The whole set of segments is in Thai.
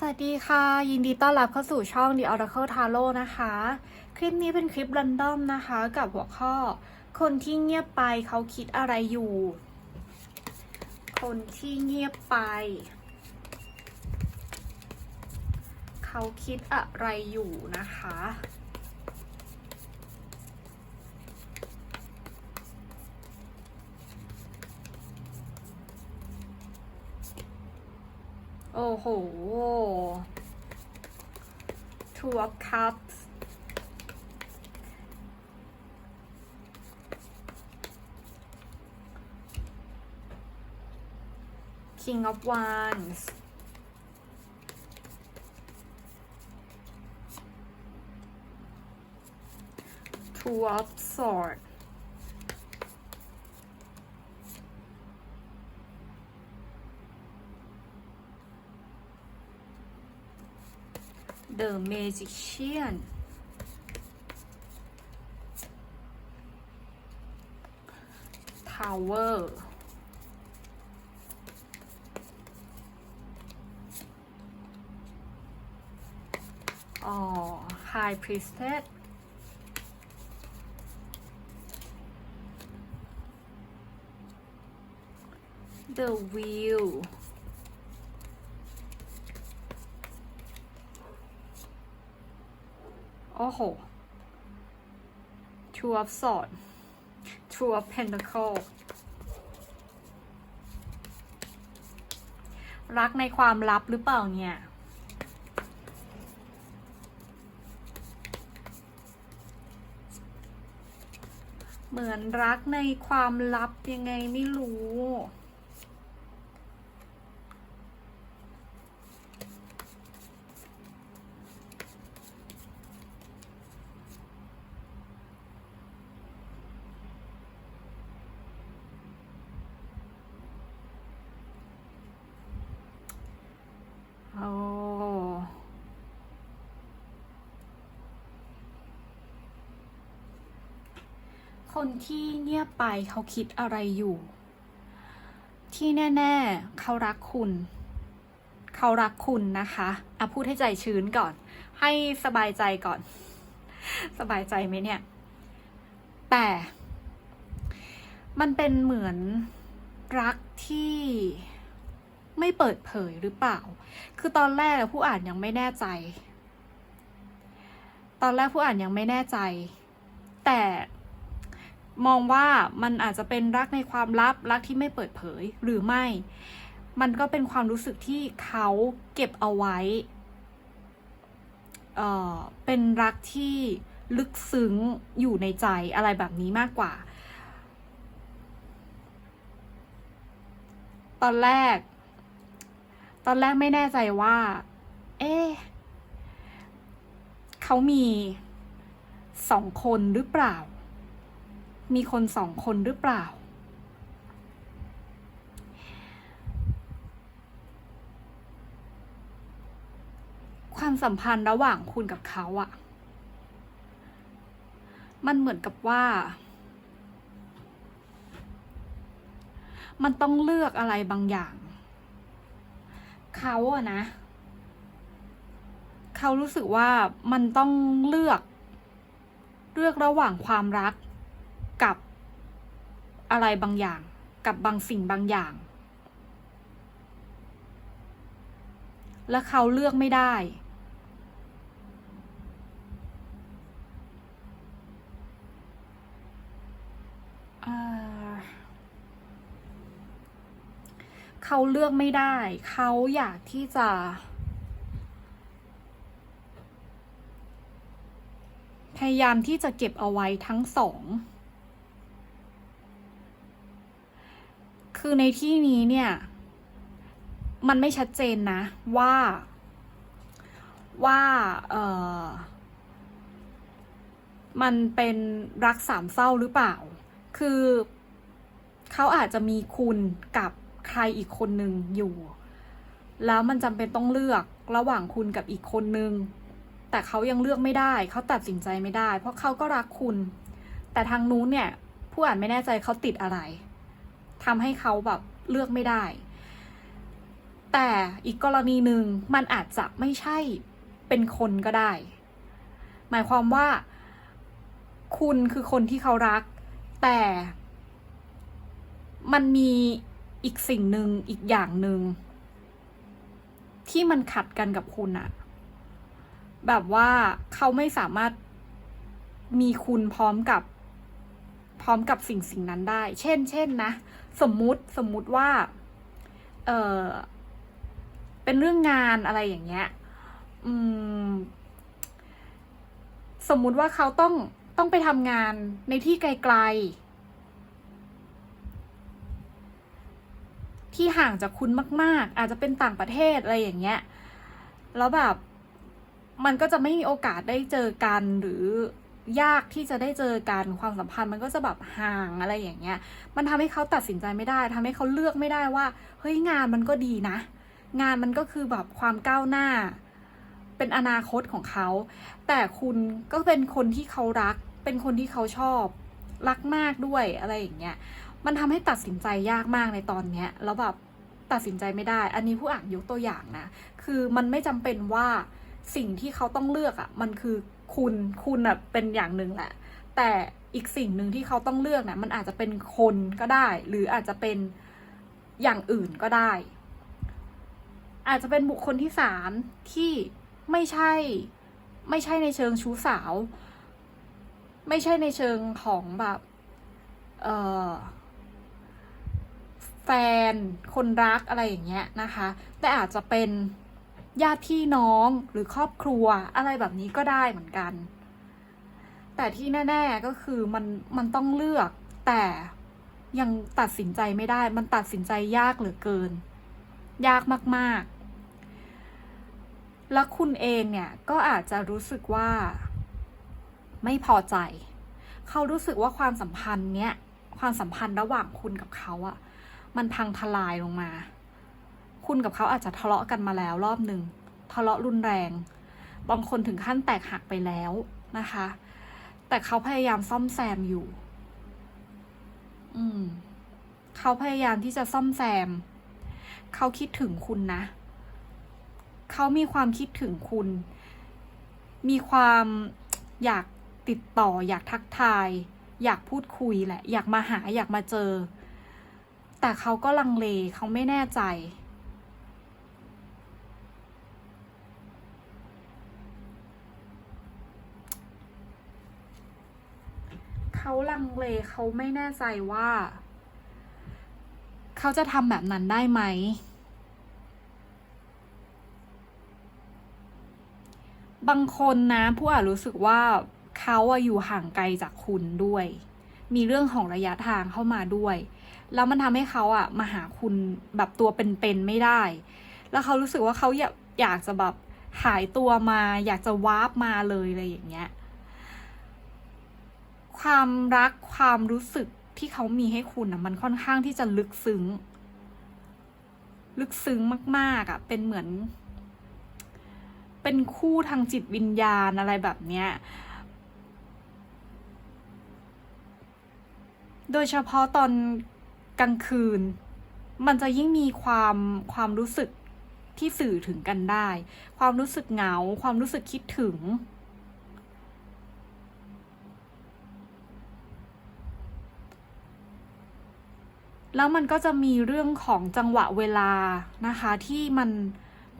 สวัสดีค่ะ ยินดีต้อนรับเข้าสู่ช่อง The Oracle Tarot นะคะ คลิปนี้เป็นคลิปรันดอมนะคะ กับหัวข้อ คนที่เงียบไปเขาคิดอะไรอยู่ คนที่เงียบไป เขาคิดอะไรอยู่นะคะ โอ้โห Two of Cups King of Wands Two of Swords The Magician Tower อ๋อ High Priestess The Wheel โอ้โห Two of Swords Two of Pentacle รักในความลับหรือเปล่าเนี่ย เหมือนรักในความลับยังไงไม่รู้ คนที่เงียบไปเขาคิดอะไรอยู่ ที่แน่ ๆ เขารักคุณ เขารักคุณนะคะอะพูดให้ใจชื้นก่อน ให้สบายใจก่อน สบายใจไหมเนี่ย แต่ มันเป็นเหมือนรักที่ไม่เปิดเผยหรือเปล่า คือตอนแรกผู้อ่านยังไม่แน่ใจ ตอนแรกผู้อ่านยังไม่แน่ใจ แต่ มองว่ามันอาจจะเป็นรักในความลับรักที่ไม่เปิดเผยหรือไม่ มันก็เป็นความรู้สึกที่เขาเก็บเอาไว้เอ่อเป็นรักที่ลึกซึ้งอยู่ในใจอะไรแบบนี้มากกว่า ตอนแรก ตอนแรกไม่แน่ใจว่า เอ๊เขามีสองคนหรือเปล่า มีคนสองคนหรือเปล่า ความสัมพันธ์ระหว่างคุณกับเขาอะมันเหมือนกับว่า มันต้องเลือกอะไรบางอย่าง เขาอะนะ เขารู้สึกว่ามันต้องเลือก เลือกระหว่างความรัก อะไรบางอย่างกับบางสิ่งบางอย่าง และเขาเลือกไม่ได้ เขาเลือกไม่ได้ เขาอยากที่จะพยายามที่จะเก็บเอาไว้ทั้งสอง คือในที่นี้เนี่ย มันไม่ชัดเจนนะ ว่า ว่าเออมันเป็นรักสามเศร้าหรือเปล่า คือเขาอาจจะมีคุณกับใครอีกคนหนึ่งอยู่ แล้วมันจำเป็นต้องเลือกระหว่างคุณกับอีกคนนึง แต่เขายังเลือกไม่ได้ เขาตัดสินใจไม่ได้ เพราะเขาก็รักคุณ แต่ทางนู้นเนี่ย ผู้อ่านไม่แน่ใจเขาติดอะไร ทำให้เขาแบบเลือกไม่ได้ แต่อีกกรณีหนึ่งมันอาจจะไม่ใช่เป็นคนก็ได้ หมายความว่า คุณคือคนที่เขารัก แต่มันมีอีกสิ่งหนึ่งอีกอย่างหนึ่งที่มันขัดกันกับคุณอะแบบว่าเขาไม่สามารถมีคุณพร้อมกับ ร้อมกับสิ่งสิ่งนั้นได้ เช่น เช่นนะ สมมุติสมมุติว่า เออเป็นเรื่องงานอะไรอย่างเงี้ย อืม สมมุติว่าเขาต้องต้องไปทำงานในที่ไกลๆ ที่ห่างจากคุณมาก ๆ อาจจะเป็นต่างประเทศอะไรอย่างเงี้ย แล้วแบบ มันก็จะไม่มีโอกาสได้เจอกันหรือ ยากที่จะได้เจอกันความสัมพันธ์มันก็จะแบบห่างอะไรอย่างเงี้ย มันทำให้เขาตัดสินใจไม่ได้ทำให้เขาเลือกไม่ได้ว่าเฮ้ยงานมันก็ดีนะ งานมันก็คือแบบความก้าวหน้า เป็นอนาคตของเขา แต่คุณก็เป็นคนที่เขารัก เป็นคนที่เขาชอบ รักมากด้วยอะไรอย่างเงี้ยมันทำให้ตัดสินใจยากมากในตอนเนี้ยแล้วแบบตัดสินใจไม่ได้ อันนี้ผู้อ่านยกตัวอย่างนะ คือมันไม่จำเป็นว่าสิ่งที่เขาต้องเลือกอะ่ะ มันคือ คุณคุณอะเป็นอย่างหนึ่งแหละ แต่อีกสิ่งหนึ่งที่เขาต้องเลือกนะมันอาจจะเป็นคนก็ได้ หรืออาจจะเป็นอย่างอื่นก็ได้ อาจจะเป็นบุคคลที่สามที่ไม่ใช่ ไม่ใช่ในเชิงชู้สาว ไม่ใช่ในเชิงของแบบเออแฟนคนรักอะไรอย่างเงี้ยนะคะ แต่อาจจะเป็น ญาติพี่น้องหรือครอบครัวอะไรแบบนี้ก็ได้เหมือนกัน แต่ที่แน่ๆก็คือมันมันต้องเลือก แต่ยังตัดสินใจไม่ได้ มันตัดสินใจยากเหลือเกิน ยากมากๆ แล้วคุณเองเนี่ยก็อาจจะรู้สึกว่า ไม่พอใจ เขารู้สึกว่าความสัมพันธ์เนี้ยความสัมพันธ์ระหว่างคุณกับเขาอะมันพังทลายลงมา คุณกับเขาอาจจะทะเลาะกันมาแล้วรอบหนึ่งทะเลาะรุนแรง บางคนถึงขั้นแตกหักไปแล้วนะคะ แต่เขาพยายามซ่อมแซมอยู่ อืม เขาพยายามที่จะซ่อมแซม เขาคิดถึงคุณนะ เขามีความคิดถึงคุณ มีความอยากติดต่อ อยากทักทาย อยากพูดคุยแหละ อยากมาหาอยากมาเจอ แต่เขาก็ลังเลเขาไม่แน่ใจ เขาลังเลเขาไม่แน่ใจว่า เขาจะทำแบบนั้นได้ไหม บางคนนะผู้อ่าจรู้สึกว่าเขาอะอยู่ห่างไกลจากคุณด้วย มีเรื่องของระยะทางเข้ามาด้วย แล้วมันทำให้เขาอะมาหาคุณแบบตัวเป็นๆไม่ได้ แล้วเขารู้สึกว่าเขาอยากอยากจะแบบหายตัวมา อยากจะวาร์ปมาเลยอะไรอย่างเงี้ย ความรักความรู้สึกที่เขามีให้คุณอะมันค่อนข้างที่จะลึกซึ้ง ลึกซึ้งมาก ๆอะเป็นเหมือน เป็นคู่ทางจิตวิญญาณอะไรแบบเนี้ย โดยเฉพาะตอนกลางคืน มันจะยิ่งมีความความรู้สึกที่สื่อถึงกันได้ ความรู้สึกเหงา ความรู้สึกคิดถึง แล้วมันก็จะมีเรื่องของจังหวะเวลานะคะที่มัน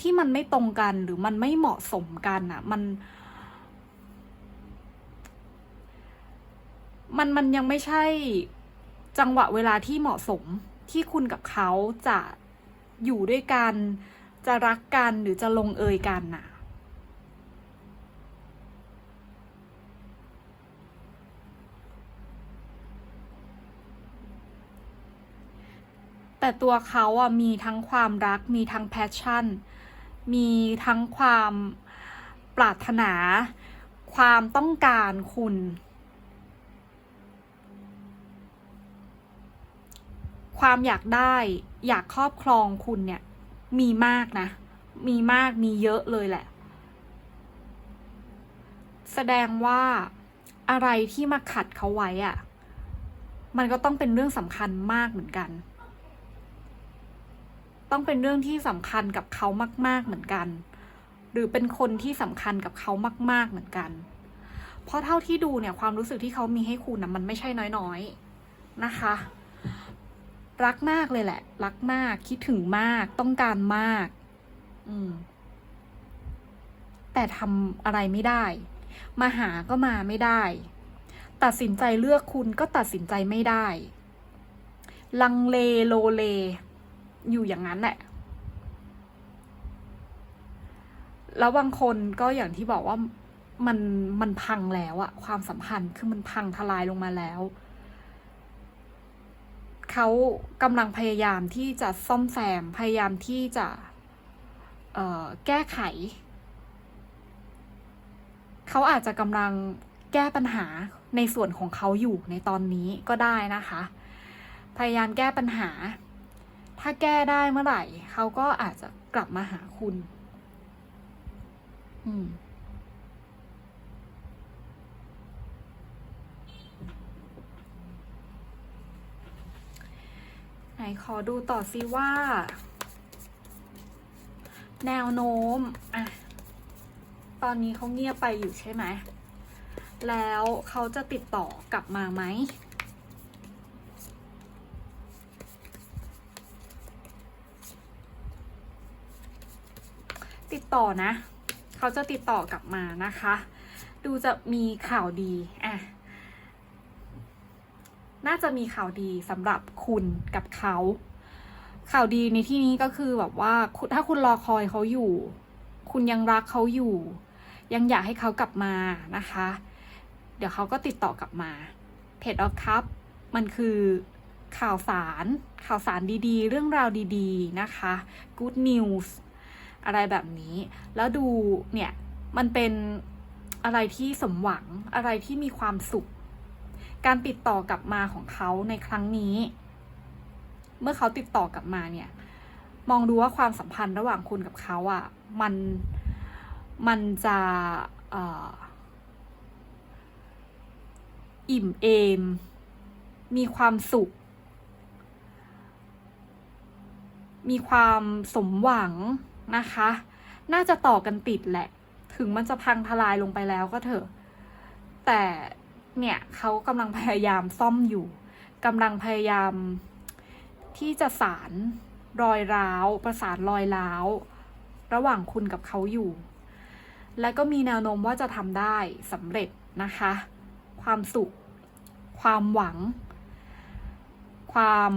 ที่มันไม่ตรงกันหรือมันไม่เหมาะสมกันอะ่ะมัน มันมันยังไม่ใช่จังหวะเวลาที่เหมาะสมที่คุณกับเขาจะอยู่ด้วยกัน จะรักกันหรือจะลงเอยกันน่ะ แต่ตัวเขาอะมีทั้งความรัก มีทั้งแพชชั่น มีทั้งความปรารถนา ความต้องการคุณ ความอยากได้อยากครอบครองคุณเนี่ย มีมากนะ มีมากมีเยอะเลยแหละ แสดงว่าอะไรที่มาขัดเขาไว้อะมันก็ต้องเป็นเรื่องสำคัญมากเหมือนกัน ต้องเป็นเรื่องที่สำคัญกับเขามาก ๆเหมือนกัน หรือเป็นคนที่สำคัญกับเขามาก ๆเหมือนกัน เพราะเท่าที่ดูเนี่ยความรู้สึกที่เขามีให้คุณนะมันไม่ใช่น้อยๆนะคะ รักมากเลยแหละ รักมากคิดถึงมาก ต้องการมาก อืม แต่ทำอะไรไม่ได้ มาหาก็มาไม่ได้ ตัดสินใจเลือกคุณก็ตัดสินใจไม่ได้ ลังเลโลเล อยู่อย่างนั้นแหละ แล้วบางคนก็อย่างที่บอกว่ามันมันพังแล้วอะความสัมพันธ์คือมันพังทลายลงมาแล้ว เขากำลังพยายามที่จะซ่อมแซมพยายามที่จะแก้ไข เขาอาจจะกำลังแก้ปัญหาในส่วนของเขาอยู่ในตอนนี้ก็ได้นะคะ พยายามแก้ปัญหา ถ้าแก้ได้เมื่อไหร่เขาก็อาจจะกลับมาหาคุณ อืมไหนขอดูต่อซิว่า แนวโน้มอะตอนนี้เขาเงียบไปอยู่ใช่ไหม แล้วเขาจะติดต่อกลับมาไหม ต่อนะ เขาจะติดต่อกลับมานะคะ ดูจะมีข่าวดีอะน่าจะมีข่าวดีสำหรับคุณกับเขา ข่าวดีในที่นี้ก็คือแบบว่าถ้าคุณรอคอยเขาอยู่ คุณยังรักเขาอยู่ ยังอยากให้เขากลับมานะคะ เดี๋ยวเขาก็ติดต่อกลับมาเพจออฟคัพมันคือข่าวสาร ข่าวสารดีๆ เรื่องราวดีๆนะคะ good news อะไรแบบนี้ แล้วดูเนี่ยมันเป็นอะไรที่สมหวังอะไรที่มีความสุข การติดต่อกลับมาของเขาในครั้งนี้ เมื่อเขาติดต่อกลับมาเนี่ย มองดูว่าความสัมพันธ์ระหว่างคุณกับเขาอะ่ะ มันมันจะอออิ่มเอม มีความสุข มีความสมหวัง นะคะ น่าจะต่อกันติดแหละ ถึงมันจะพังทลายลงไปแล้วก็เถอะ แต่เนี่ยเขากำลังพยายามซ่อมอยู่กำลังพยายามที่จะสารรอยร้าว ประสานรอยร้าว ระหว่างคุณกับเขาอยู่ และก็มีแนวโน้มว่าจะทำได้สำเร็จนะคะ ความสุข ความหวัง ความ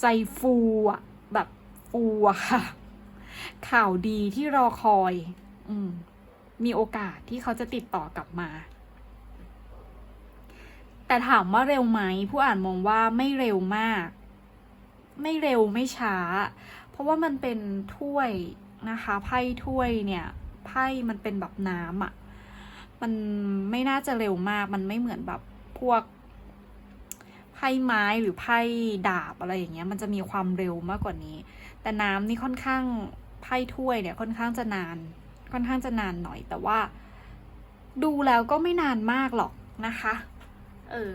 ใจฟูอะแบบ ฟูอะค่ะ ข่าวดีที่รอคอย อืม มีโอกาสที่เขาจะติดต่อกลับมา แต่ถามว่าเร็วไหม ผู้อ่านมองว่าไม่เร็วมาก ไม่เร็วไม่ช้า เพราะว่ามันเป็นถ้วยนะคะไพ่ถ้วยเนี่ยไพ่มันเป็นแบบน้ำอะ่ะ มันไม่น่าจะเร็วมาก มันไม่เหมือนแบบพวกไพ่ไม้หรือไพ่ดาบอะไรอย่างเงี้ย มันจะมีความเร็วมากกว่านี้ แต่น้ำนี่ค่อนข้างไพ่ถ้วยเนี่ยค่อนข้างจะนาน ค่อนข้างจะนานหน่อย แต่ว่า ดูแล้วก็ไม่นานมากหรอกนะคะ เออ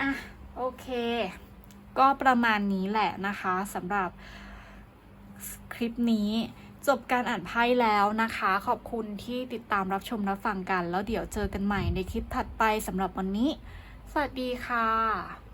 อะ โอเค ก็ประมาณนี้แหละนะคะสำหรับคลิปนี้จบการอ่านไพ่แล้วนะคะ ขอบคุณที่ติดตามรับชมรับฟังกัน แล้วเดี๋ยวเจอกันใหม่ในคลิปถัดไปสำหรับวันนี้ สวัสดีค่ะ